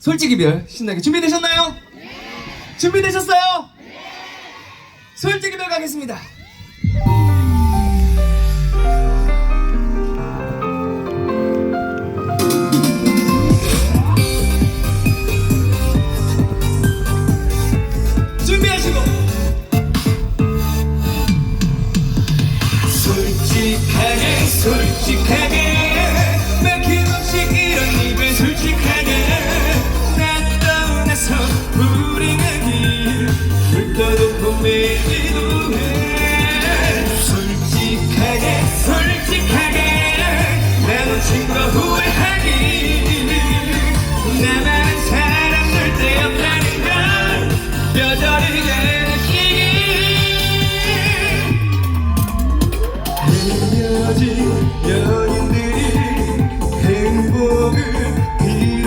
솔직히 별 신나게 준비되셨나요? 준비되셨어요? 솔직히 별 가겠습니다.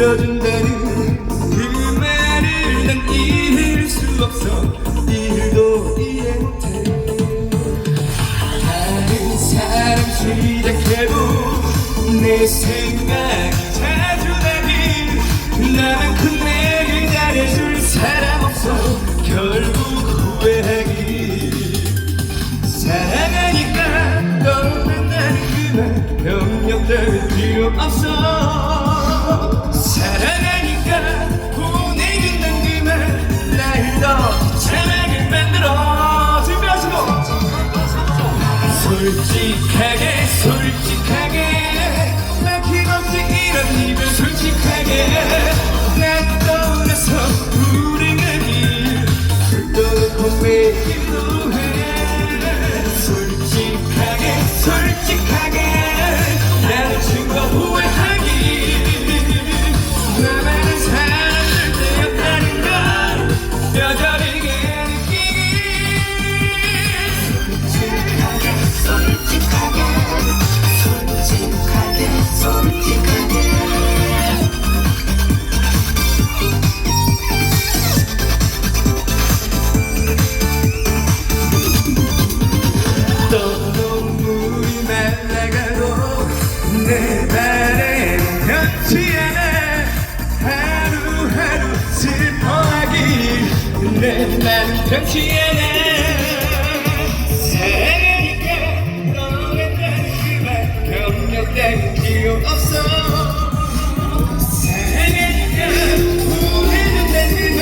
빌어준다는 그 말을 난 이해할 수 없어 내 생각이 자주 나긴 나만큼 내게 잘해줄 사람 없어. 결국 후회하기. 사랑하니까 떠난다는 그말 병력 따위 필요 없어. 사랑하니까 보내준다는 그말 날더 찬하게 만들어. 준비하시고. 솔직하게 솔직하게 걸여 내 맘은 변치 않아 사랑하니까 떠난다는 그말 경력 따윈 필요 없어. 사랑하니까 후회된다는 그말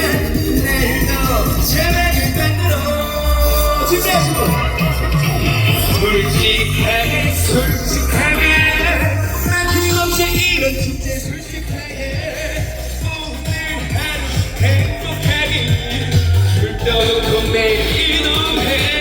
날더 사랑을 만들어 준비하시고 솔직하게 솔직하게. 막힘없이 이런 진짜 솔직하게. 오늘 하루 떠놓고 매기도 해